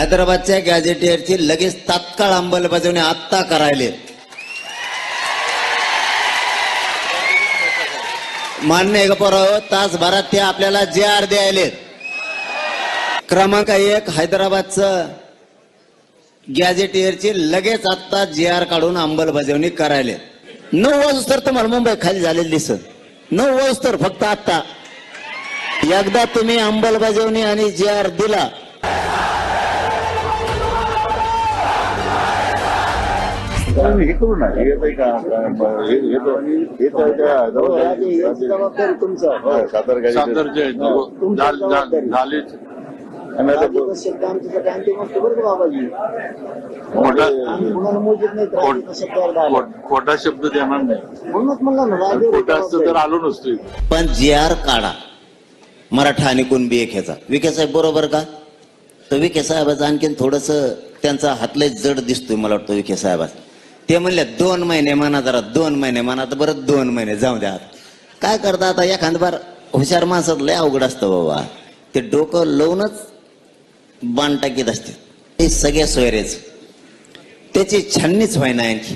हैदराबादच्या गॅझेटियरची लगेच तात्काळ अंमलबजावणी आत्ता करायले. मान्य आहे का तासभरात ते आपल्याला जे आर द्यायले. क्रमांक एक हैदराबादचं गॅझेटियरची लगेच आत्ता जे आर काढून अंमलबजावणी करायले. नऊ वाजूस तर तुम्हाला मुंबई खाली झालेली दिसत. नऊ वाजूस तर फक्त आत्ता. एकदा तुम्ही अंमलबजावणी आणि जे आर दिला हे करू ना हे का? हे त्या जबाबदारी. तुमचं सातारा गाडी. झालेच. खोटा शब्द देणार नाही. म्हणूनच असतं तर आलो नसतो. पण जे आर काढा. मराठा आणि कुणबी एक ह्याचा. विखे साहेब बरोबर का? तर विखे साहेबाचं आणखीन थोडस त्यांचा हातलय जड दिसतोय मला वाटतं विखे साहेबाचा. ते म्हणले दोन महिने म्हणा जरा दोन महिने म्हणा तर बरं दोन महिने जाऊ द्या. काय करता आता एखाद बार हुशार माणसात लय अवघड असतं बाबा. ते डोकं लावूनच बाण टाकीत असते. हे सगळ्या सोयरेच. त्याची छाननीच व्हायना आणखी.